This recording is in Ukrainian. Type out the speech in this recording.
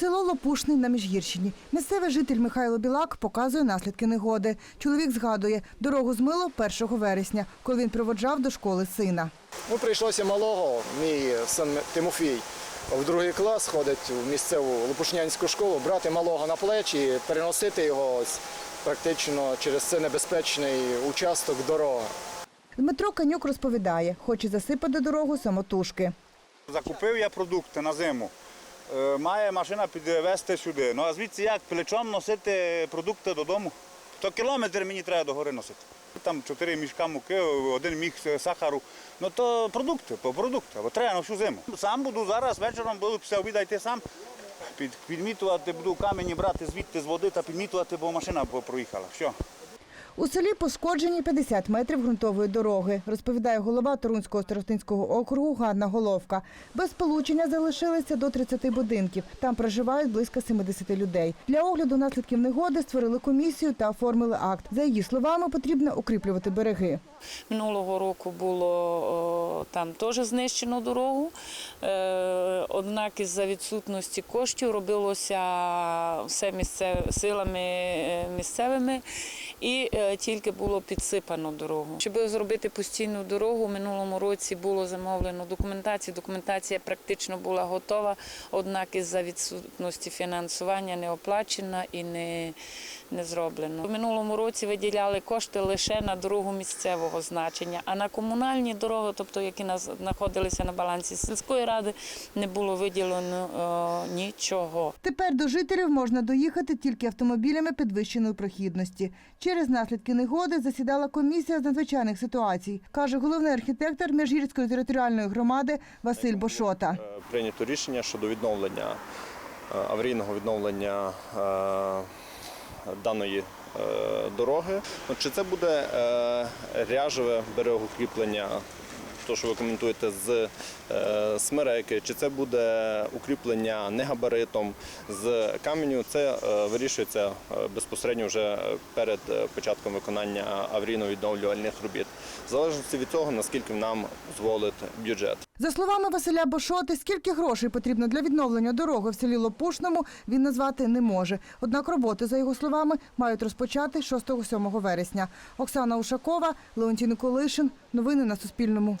Село Лопушний на Міжгірщині. Місцевий житель Михайло Білак показує наслідки негоди. Чоловік згадує, дорогу змило 1 вересня, коли він проводжав до школи сина. Ну, прийшлося малого, мій син Тимофій в другий клас ходить в місцеву Лопушнянську школу, брати малого на плечі, переносити його ось практично через це небезпечний участок дороги. Дмитро Канюк розповідає, хоче засипати дорогу самотужки. Закупив я продукти на зиму. Е, Має машина підвезти сюди. Ну а звідси як плечом носити продукти додому? То кілометр мені треба до гори носити. Там чотири мішка муки, один міг сахару. Ну то продукти, по продукти, бо треба на всю зиму. Сам буду зараз вечором буду після обіду йти сам. Під, підмітувати, буду камені брати звідти з води та підмітувати, бо машина проїхала. Все. У селі пошкоджені 50 метрів ґрунтової дороги, розповідає голова Торунського старостинського округу Ганна Головка. Без сполучення залишилися до 30 будинків. Там проживають близько 70 людей. Для огляду наслідків негоди створили комісію та оформили акт. За її словами, потрібно укріплювати береги. Минулого року було там теж знищено дорогу. Е, однак із-за відсутності коштів робилося все місцев, силами е, місцевими і е, тільки було підсипано дорогу. Щоб зробити постійну дорогу, минулому році було замовлено документацію. Документація практично була готова, однак із-за відсутності фінансування не оплачена і не, не зроблено. У минулому році виділяли кошти лише на дорогу місцевого значення, а на комунальні дороги, тобто які нас- знаходилися на балансі сільської ради, не було виділено е, нічого. Тепер до жителів можна доїхати тільки автомобілями підвищеної прохідності. Через наслідки негоди засідала комісія з надзвичайних ситуацій, каже головний архітектор Міжгірської територіальної громади Василь Бошота. Е, прийнято рішення щодо відновлення е, аварійного відновлення даної е, дороги. Чи це буде е, ряжеве берегоукріплення, то що ви коментуєте з е, смереки, чи це буде укріплення негабаритом з каменю, це е, вирішується е, безпосередньо вже перед початком виконання аварійно-відновлювальних робіт, в залежності від того, наскільки нам дозволить бюджет. За словами Василя Бошоти, скільки грошей потрібно для відновлення дороги в селі Лопушному, він назвати не може. Однак роботи, за його словами, мають розпочати 6-7 вересня. Оксана Ушакова, Леонтій Николишин. Новини на Суспільному.